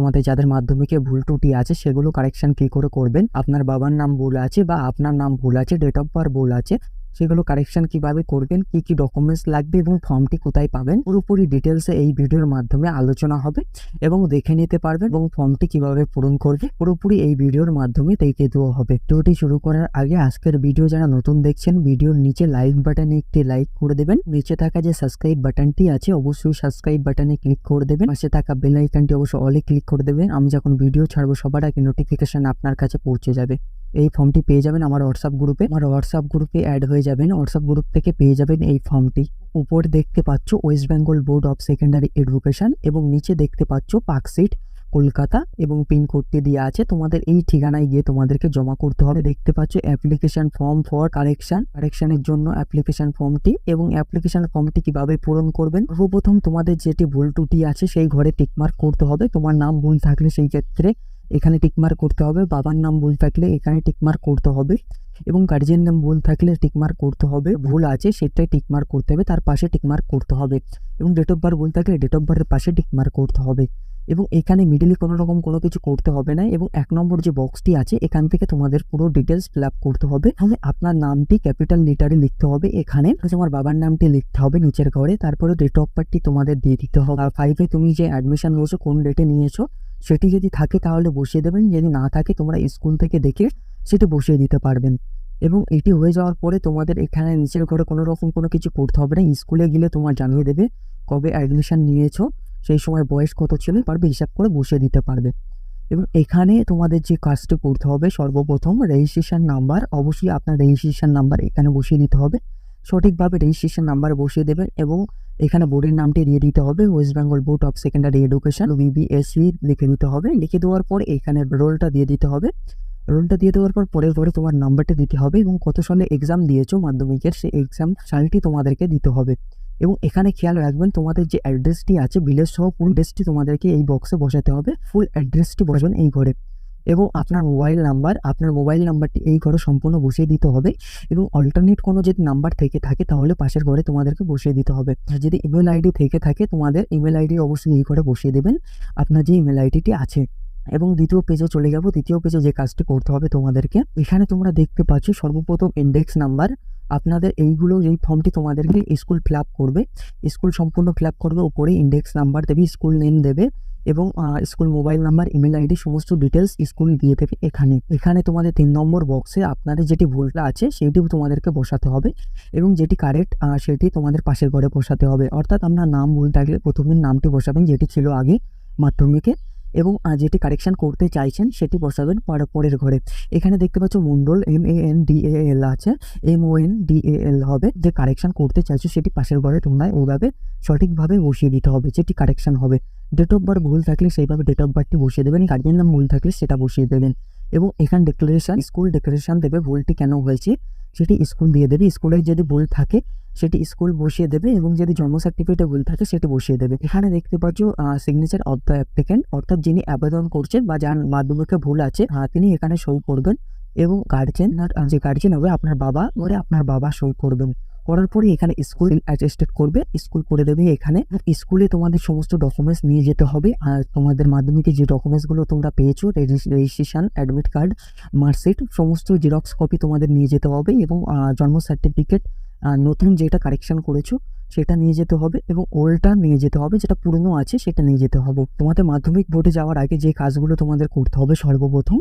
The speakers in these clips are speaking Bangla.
তোমাদের যাদের মাধ্যমিকে ভুল ত্রুটি আছে, সেগুলো কারেকশন কী করে করবেন? আপনার বাবার নাম ভুল আছে বা আপনার নাম ভুল আছে ডেট অফ বার্থ ভুল আছে। সেগুলো কারেকশন কীভাবে করবেন, কি কি ডকুমেন্টস লাগবে এবং ফর্মটি কোথায় পাবেন, পুরোপুরি ডিটেলসে এই ভিডিওর মাধ্যমে আলোচনা হবে এবং দেখে নিতে পারবেন এবং ফর্মটি কীভাবে পূরণ করবে, পুরোপুরি এই ভিডিওর মাধ্যমে দেখে দেওয়া হবে। ভিডিওটি শুরু করার আগে আজকের ভিডিও যারা নতুন দেখছেন, ভিডিওর নিচে লাইক বাটনে একটি লাইক করে দেবেন। নিচে থাকা যে সাবস্ক্রাইব বাটনটি আছে, অবশ্যই সাবস্ক্রাইব বাটনে ক্লিক করে দেবেন। পাশে থাকা বেল আইকনটি অবশ্যই অলে ক্লিক করে দেবেন। আমি যখন ভিডিও ছাড়বো, সবার আগে নোটিফিকেশন আপনার কাছে পৌঁছে যাবে। এই ফর্মটি পেয়ে যাবেন আমার হোয়াটসঅ্যাপ গ্রুপে আমার হোয়াটসঅ্যাপ গ্রুপে অ্যাড হয়ে যাবেন। হোয়াটসঅ্যাপ গ্রুপ থেকে পেয়ে যাবেন এই ফর্মটি উপর দেখতে পাচ্ছ West Bengal board of secondary education এবং নিচে দেখতে পাচ্ছ পার্কশিট কলকাতা এবং পিনকোডটি দেওয়া আছে। তোমাদের এই ঠিকানায় গিয়ে তোমাদেরকে জমা করতে হবে। দেখতে পাচ্ছ অ্যাপ্লিকেশন ফর্ম ফর কারেকশন কারেকশনের জন্য অ্যাপ্লিকেশন ফর্মটি এবং অ্যাপ্লিকেশন ফর্মটি কীভাবে পূরণ করবেন। সর্বপ্রথম তোমাদের যেটি ভুল ত্রুটি আছে সেই ঘরে টিকমার্ক করতে হবে। তোমার নাম ভুল থাকলে সেই ক্ষেত্রে এখানে টিকমার্ক করতে হবে, বাবার নাম ভুল থাকলে এখানে টিকমার্ক করতে হবে এবং গার্জিয়ান নাম ভুল থাকলে টিকমার্ক করতে হবে। ভুল আছে, সেটাই টিকমার্ক করতে হবে, তার পাশে টিকমার্ক করতে হবে এবং ডেট অফ বার্থ ভুল থাকলে ডেট অফ বার্থের পাশে টিকমার্ক করতে হবে এবং এখানে মিডিলে কোনো রকম কোনো কিছু করতে হবে না এবং এক নম্বর যে বক্সটি আছে, এখান থেকে তোমাদের পুরো ডিটেলস ফিল আপ করতে হবে। তাহলে আপনার নামটি ক্যাপিটাল লেটারে লিখতে হবে, এখানে তোমার বাবার নামটি লিখতে হবে নিচের ঘরে, তারপরে ডেট অফ বার্থটি তোমাদের দিয়ে দিতে হবে। আর ফাইভে তুমি যে অ্যাডমিশন নিয়েছো, কোন ডেটে নিয়েছো সেটি যদি থাকে তাহলে বসিয়ে দেবেন, যদি না থাকে তোমরা স্কুল থেকে দেখে সেটি বসিয়ে দিতে পারবেন। এবং এটি হয়ে যাওয়ার পরে তোমাদের এখানে নিচের ঘরে কোনো রকম কোনো কিছু করতে হবে না। স্কুলে গেলে তোমার জানিয়ে দেবে কবে অ্যাডমিশন নিয়েছো, সেই সময় বয়স কত ছিল পারবে হিসাব করে বসিয়ে দিতে পারবে। এবং এখানে তোমাদের যে কাজটি করতে হবে, সর্বপ্রথম রেজিস্ট্রেশন নাম্বার অবশ্যই আপনার রেজিস্ট্রেশন নাম্বার এখানে বসিয়ে দিতে হবে। সঠিকভাবে রেজিস্ট্রেশন নাম্বার বসিয়ে দেবেন এবং এখানে বোর্ডের নামটি দিয়ে দিতে হবে। West Bengal board of secondary education BBSC লিখে দিতে হবে। লিখে দেওয়ার পর এখানে রোলটা দিয়ে দিতে হবে। রোলটা দিয়ে দেওয়ার পর পরের পরে তোমার নাম্বারটা দিতে হবে এবং কত সালে এক্সাম দিয়েছ মাধ্যমিকের, সেই এক্সাম সালটি তোমাদেরকে দিতে হবে। এবং এখানে খেয়াল রাখবেন, তোমাদের যে অ্যাড্রেসটি আছে ভিলেজ সহ ফুল অ্যাড্রেসটি তোমাদেরকে এই বক্সে বসাতে হবে। ফুল অ্যাড্রেসটি বসাবেন এই ঘরে। এবং আপনার মোবাইল নাম্বার আপনার মোবাইল নাম্বারটি এই ঘরে সম্পূর্ণ বসিয়ে দিতে হবে এবং অল্টারনেট কোনো যদি নাম্বার থেকে থাকে তাহলে পাশের ঘরে তোমাদেরকে বসিয়ে দিতে হবে। যদি ইমেল আইডি থেকে থাকে তোমাদের ইমেল আইডি অবশ্যই এই ঘরে বসিয়ে দেবেন। আপনার যে ইমেল আইডিটি আছে এবং দ্বিতীয় পেজে চলে যাব, দ্বিতীয় পেজে যে কাজটি করতে হবে তোমাদেরকে, এখানে তোমরা দেখতে পাচ্ছ সর্বপ্রথম ইন্ডেক্স নাম্বার আপনাদের এইগুলো, এই ফর্মটি তোমাদেরকে স্কুল ফিল করবে। স্কুল সম্পূর্ণ ফিল করবে, উপরে ইন্ডেক্স নাম্বার দেবে স্কুল নেম দেবে। এবং school mobile number, email ID সমস্ত ডিটেলস স্কুল দিয়ে দেবে এখানে। এখানে তোমাদের তিন নম্বর বক্সে আপনাদের যেটি ভুলটা আছে সেটিও তোমাদেরকে বসাতে হবে এবং যেটি কারেক্ট সেটি তোমাদের পাশের ঘরে বসাতে হবে। অর্থাৎ আমরা নাম ভুল থাকলে প্রথমে নামটি বসাবেন, যেটি ছিল আগে মাধ্যমিকে। এবং যেটি কারেকশান করতে চাইছেন সেটি বসাবেন পরে পরের ঘরে। এখানে দেখতে পাচ্ছ Mandal M A N D A L আছে। M O N D A L হবে। যে কারেকশান করতে চাইছো সেটি পাশের ঘরে তোমরা ওভাবে সঠিকভাবে বসিয়ে দিতে হবে, যেটি কারেকশান হবে। ডেট অফ বার্থ ভুল থাকলে সেইভাবে ডেট অফ বার্থটি বসিয়ে দেবেন। গার্জেন নাম ভুল থাকলে সেটা বসিয়ে দেবেন। এবং এখানে ডিক্লারেশন স্কুল ডিক্লারেশন দেবে ভুলটি কেন হয়েছে। সেটি স্কুল দিয়ে দেবে। স্কুলের যদি ভুল থাকে, সেটি স্কুল বসিয়ে দেবে এবং যদি জন্ম সার্টিফিকেটে ভুল থাকে, সেটি বসিয়ে দেবে। এখানে দেখতে পাচ্ছ সিগনেচার অফ দ্য অ্যাপ্লিকেন্ট অর্থাৎ যিনি আবেদন করছেন বা যার মাধ্যমিকে ভুল আছে তিনি এখানে সই করবেন এবং গার্জেন যে গার্জেন হবে, আপনার বাবা, ওরে আপনার বাবা সই করবেন। করার পরে এখানে স্কুল অ্যাটেস্টেড করবে। স্কুল করে দেবে এখানে। স্কুলে তোমাদের সমস্ত ডকুমেন্টস নিয়ে যেতে হবে। আর তোমাদের মাধ্যমিকে যে ডকুমেন্টসগুলো তোমরা পেয়েছ রেজিস্ট্রেশন অ্যাডমিট কার্ড মার্কশিট সমস্ত জেরক্স কপি তোমাদের নিয়ে যেতে হবে এবং জন্ম সার্টিফিকেট নতুন যেটা কারেকশন করেছ সেটা নিয়ে যেতে হবে এবং ওল্ডটা নিয়ে যেতে হবে, যেটা পুরনো আছে সেটা নিয়ে যেতে হবে। তোমাদের মাধ্যমিক বোর্ডে যাওয়ার আগে যে কাজগুলো তোমাদের করতে হবে সর্বপ্রথম,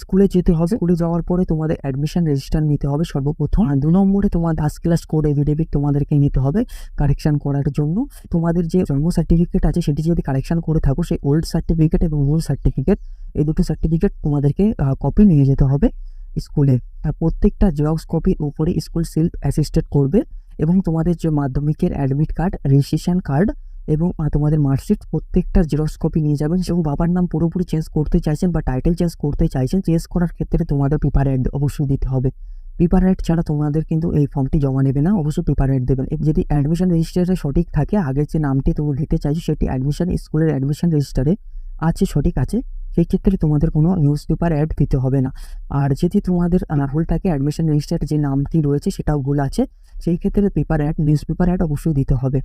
স্কুলে যেতে হবে। স্কুলে যাওয়ার পরে তোমাদের অ্যাডমিশন রেজিস্টার নিতে হবে সর্বপ্রথম। আর দু নম্বরে তোমার দাস ক্লাস কোড এভিডেভিট তোমাদেরকে নিতে হবে কারেকশন করার জন্য। তোমাদের যে জন্ম সার্টিফিকেট আছে সেটি যদি কারেকশন করে থাকো, সেই ওল্ড সার্টিফিকেট এবং নিউ সার্টিফিকেট এই দুটো সার্টিফিকেট তোমাদেরকে কপি নিয়ে যেতে হবে স্কুলে। আর প্রত্যেকটা জেরক্স কপির উপরে স্কুল সিল অ্যাসিস্টেড করবে। এবং তোমাদের যে মাধ্যমিকের অ্যাডমিট কার্ড রেজিস্ট্রেশন কার্ড এবং তোমাদের মার্কশিট প্রত্যেকটা জেরক্স কপি নিয়ে যাবেন। এবং বাবার নাম পুরোপুরি চেঞ্জ করতে চাইছেন বা টাইটেল চেঞ্জ করতে চাইছেন চেঞ্জ করার ক্ষেত্রে তোমাদের পেপার অ্যাড অবশ্যই দিতে হবে। পেপার অ্যাড ছাড়া তোমাদের কিন্তু এই ফর্মটি জমা নেবে না, অবশ্যই পেপার অ্যাড দেবেন। যদি অ্যাডমিশন রেজিস্টারে সঠিক থাকে, আগের যে নামটি তুমি দিতে চাইছো, সেটি অ্যাডমিশন স্কুলের অ্যাডমিশন রেজিস্টারে আছে, সঠিক আছে। সেই ক্ষেত্রে তোমাদের কোনো নিউজ পেপার অ্যাড দিতে হবে না। আর যদি তোমাদের আহ, ভুল থাকে অ্যাডমিশন রেজিস্টারে যে নামটি রয়েছে সেটাও ভুল আছে সেই ক্ষেত্রে paper ad newspaper ad অবশ্যই দিতে হবে।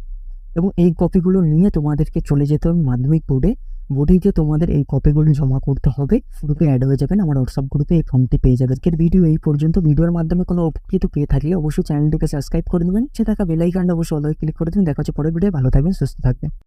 এবং এই কপিগুলো নিয়ে তোমাদেরকে চলে যেতে হবে মাধ্যমিক বোর্ডে বোর্ডে গিয়ে তোমাদের এই কপিগুলো জমা করতে হবে। গ্রুপে অ্যাড হয়ে যাবেন আমার হোয়াটসঅ্যাপ গ্রুপে এই ফর্মটি পেয়ে যাবেন আজকের ভিডিও এই পর্যন্ত। ভিডিওর মাধ্যমে কোনো উপকৃত পেয়ে থাকলে অবশ্যই চ্যানেলটিকে সাবস্ক্রাইব করে দেবেন। সে থাকা বেলাইকানটা অবশ্যই অল ক্লিক করে দেবেন। দেখা হচ্ছে পরের ভিডিও ভালো থাকবেন সুস্থ থাকবেন।